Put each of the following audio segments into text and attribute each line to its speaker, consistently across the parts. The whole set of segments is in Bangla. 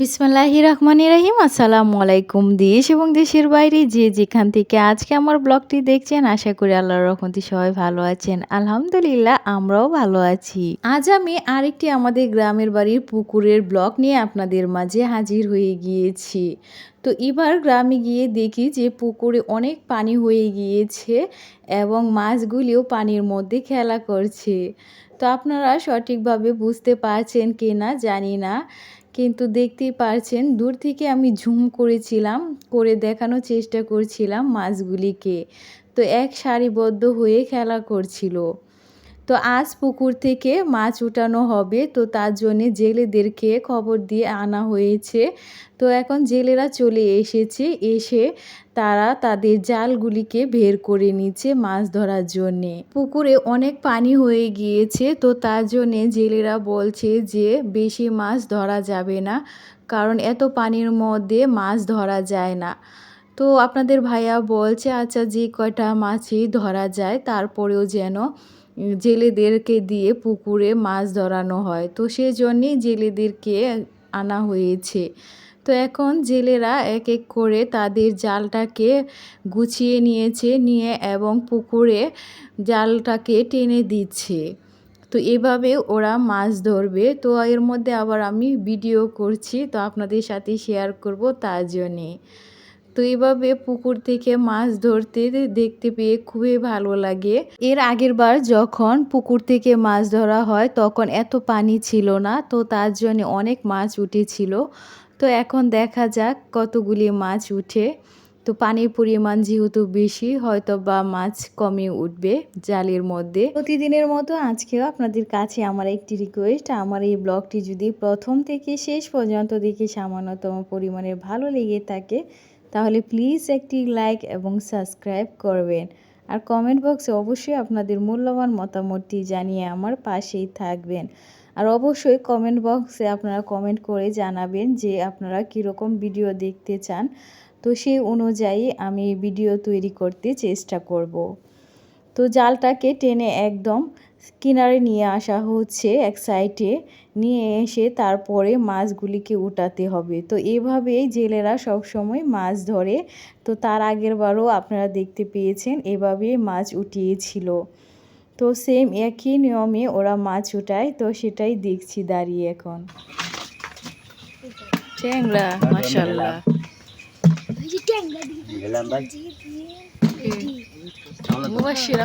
Speaker 1: বিসমিল্লাহি রহমান রাহিম আসসালামু আলাইকুম দেশ এবং দেশের বাইরে যে যেখান থেকে আজকে আমার ব্লগটি দেখছেন, আশা করি আল্লাহর রহমতে সবাই ভালো আছেন। আলহামদুলিল্লাহ, আমরাও ভালো আছি। আজ আমি আরেকটি আমাদের গ্রামের বাড়ির পুকুরের ব্লগ নিয়ে আপনাদের মাঝে হাজির হয়ে গিয়েছি। তো এবার গ্রামে গিয়ে দেখি যে পুকুরে অনেক পানি হয়ে গিয়েছে এবং মাছগুলিও পানির মধ্যে খেলা করছে। তো আপনারা সঠিকভাবে বুঝতে পারছেন কি না জানি না। কিন্তু দেখতেই পারছেন, দূর থেকে আমি ঝুম করেছিলাম, করে দেখানোর চেষ্টা করছিলাম মাছগুলিকে। তো এক সারিবদ্ধ হয়ে খেলা করছিল। তো আজ পুকুর থেকে মাছ উঠানো হবে। তো তার জন্যে জেলেদেরকে খবর দিয়ে আনা হয়েছে। তো এখন জেলেরা চলে এসেছে। এসে তারা তাদের জালগুলিকে বের করে নিচ্ছে মাছ ধরার জন্যে। পুকুরে অনেক পানি হয়ে গিয়েছে। তো তার জন্যে জেলেরা বলছে যে বেশি মাছ ধরা যাবে না, কারণ এত পানির মধ্যে মাছ ধরা যায় না। তো আপনাদের ভাইয়া বলছে আচ্ছা যে কয়টা মাছই ধরা যায়, তারপরেও যেন জেলেদেরকে দিয়ে পুকুরে মাছ ধরানো হয়। তো সেজন্যেই জেলেদেরকে আনা হয়েছে। তো এখন জেলেরা এক এক করে তাদের জালটাকে গুছিয়ে নিয়েছে, নিয়ে এবং পুকুরে জালটাকে টেনে দিচ্ছে। তো এভাবে ওরা মাছ ধরবে। তো এর মধ্যে আবার আমি ভিডিও করছি। তো আপনাদের সাথে শেয়ার করব তার জন্যে। তো এইভাবে পুকুর থেকে মাছ ধরতে দেখতে পেয়ে খুবই ভালো লাগে। এর আগের বার যখন পুকুর থেকে মাছ ধরা হয় তখন এত পানি ছিল না, তো তার জন্য অনেক মাছ উঠেছিল। তো এখন দেখা যাক কতগুলি মাছ উঠে। তো পানির পরিমাণ যেহেতু বেশি হয়তো বা মাছ কমে উঠবে জালের মধ্যে। প্রতিদিনের মতো আজকেও আপনাদের কাছে আমার একটি রিকোয়েস্ট আমার এই ব্লগটি যদি প্রথম থেকে শেষ পর্যন্ত দেখে সামান্যতম পরিমাণে ভালো লেগে থাকে তাহলে প্লিজ একটি লাইক এবং সাবস্ক্রাইব করবেন। আর কমেন্ট বক্সে অবশ্যই আপনাদের মূল্যবান মতামতটি জানিয়ে আমার পাশেই থাকবেন। আর অবশ্যই কমেন্ট বক্সে আপনারা কমেন্ট করে জানাবেন যে আপনারা কীরকম ভিডিও দেখতে চান। তো সেই অনুযায়ী আমি ভিডিও তৈরি করতে চেষ্টা করব। তো জালটাকে টেনে একদম কিনারে নিয়ে আসা হচ্ছে এক সাইডে নিয়ে এসে তারপরে মাছগুলিকে উঠাতে হবে। তো এভাবেই জেলেরা সবসময় মাছ ধরে। তো তার আগের বারও আপনারা দেখতে পেয়েছেন এভাবেই মাছ উঠিয়েছিল। তো সেম একই নিয়মে ওরা মাছ উঠায়। তো সেটাই দেখছি দাঁড়িয়ে এখন। ট্যাংরা মাসাল্লাহ মুবাশিরা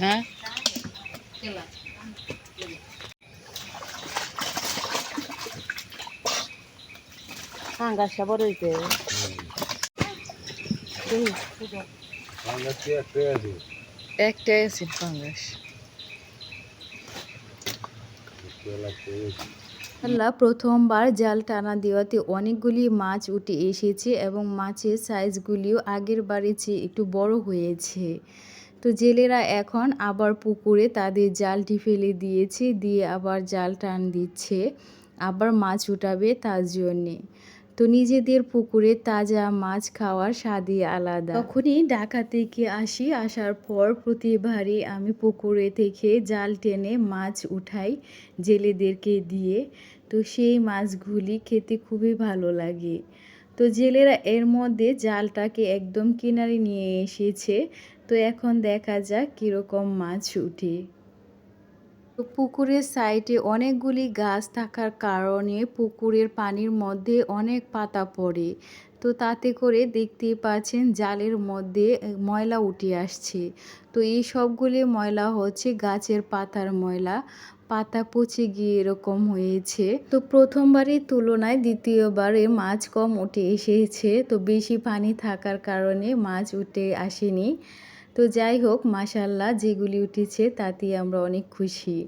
Speaker 1: হ্যাঁ? হাঙ্গাসা বড় হইতে একটাই আছে ফাঙ্গাস আল্লাহ প্রথমবার জাল টানা দেওয়াতে অনেকগুলি মাছ উঠে এসেছে এবং মাছের সাইজগুলিও আগের বারে চেয়ে একটু বড় হয়েছে। তো জেলেরা এখন আবার পুকুরে তাদের জালটি ফেলে দিয়েছে, দিয়ে আবার জাল টান দিচ্ছে, আবার মাছ উঠাবে তার জন্যে। তো নিজেদের পুকুরে তাজা মাছ খাওয়ার স্বাদই আলাদা। তখনই ঢাকা থেকে আসি আসার পর প্রতিবারই আমি পুকুরে থেকে জাল টেনে মাছ উঠাই জেলেদেরকে দিয়ে। তো সেই মাছগুলি খেতে খুবই ভালো লাগে। তো জেলেরা এর মধ্যে জালটাকে একদম কিনারে নিয়ে এসেছে। তো এখন দেখা যাক কীরকম মাছ উঠে। পুকুরের সাইডে অনেকগুলি গাছ থাকার কারণে পুকুরের পানির মধ্যে অনেক পাতা পড়ে। তো তাতে করে দেখতেই পাচ্ছেন জালের মধ্যে ময়লা উঠে আসছে। তো এই সবগুলি ময়লা হচ্ছে গাছের পাতার ময়লা। পাতা পচে গিয়ে এরকম হয়েছে। তো প্রথমবারের তুলনায় দ্বিতীয়বারে মাছ কম উঠে এসেছে। তো বেশি পানি থাকার কারণে মাছ উঠে আসেনি। তো যাই হোক মাশাল্লাহ যেগুলি উঠেছে তাতেই আমরা অনেক খুশি।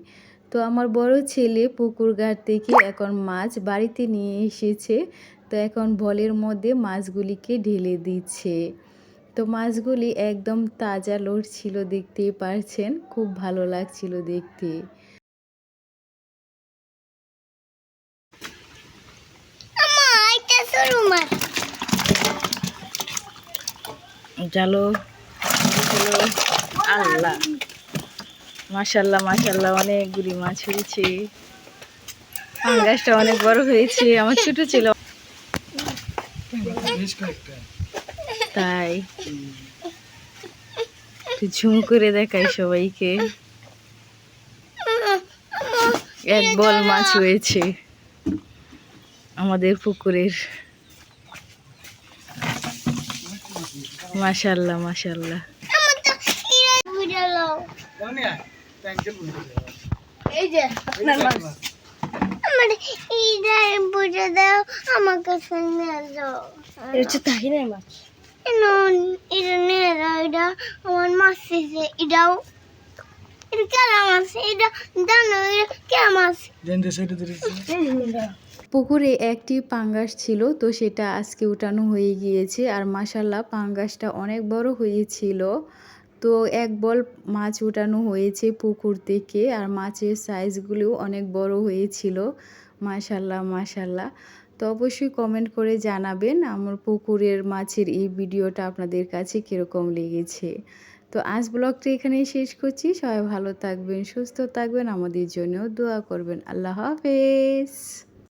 Speaker 1: তো আমার বড় ছেলে পুকুর ঘাট থেকে এখন মাছ বাড়িতে নিয়ে এসেছে। তো এখন বলের মধ্যে মাছগুলিকে ঢেলে দিচ্ছে। তো মাছগুলি একদম তাজা লড়ছিল দেখতেই পারছেন খুব ভালো লাগছিল দেখতে।
Speaker 2: এটা
Speaker 1: জালো হলো আল্লাহ। মাশাল্লাহ মাশাল্লাহ অনেকগুলি মাছ হয়েছে। পাঙ্গাসটা অনেক বড় হয়েছে আমার ছোট ছিল। তাই। ঝুম করে দেখাই সবাইকে। এক বল মাছ হয়েছে আমাদের পুকুরের। মাশাল্লাহ মাশাল্লাহ
Speaker 2: আমার তো ইরা বুঝালো এই যে আপনার মাছ আমার ইরা বুঝে দাও আমাকে শুনে দাও এটা হচ্ছে তাহিনের মাছ এটা নিয়ে দাও এটা আমার মাছ এসে এটাও এটা মাছ এটা জানো এটা কেনা মাছ।
Speaker 1: পুকুরে একটি পাঙ্গাস ছিল তো সেটা আজকে উঠানো হয়ে গিয়েছে। আর মাসাল্লাহ পাঙ্গাসটা অনেক বড় হয়েছিল। তো এক বল মাছ উঠানো হয়েছে পুকুর থেকে আর মাছের সাইজগুলিও অনেক বড় হয়েছিল। মাশাল্লাহ মাশাল্লাহ। তো অবশ্যই কমেন্ট করে জানাবেন আমার পুকুরের মাছের এই ভিডিওটা আপনাদের কাছে কীরকম লেগেছে। তো আজ ব্লগটা এখানেই শেষ করছি। সবাই ভালো থাকবেন, সুস্থ থাকবেন, আমাদের জন্য দোয়া করবেন। আল্লাহ হাফেজ।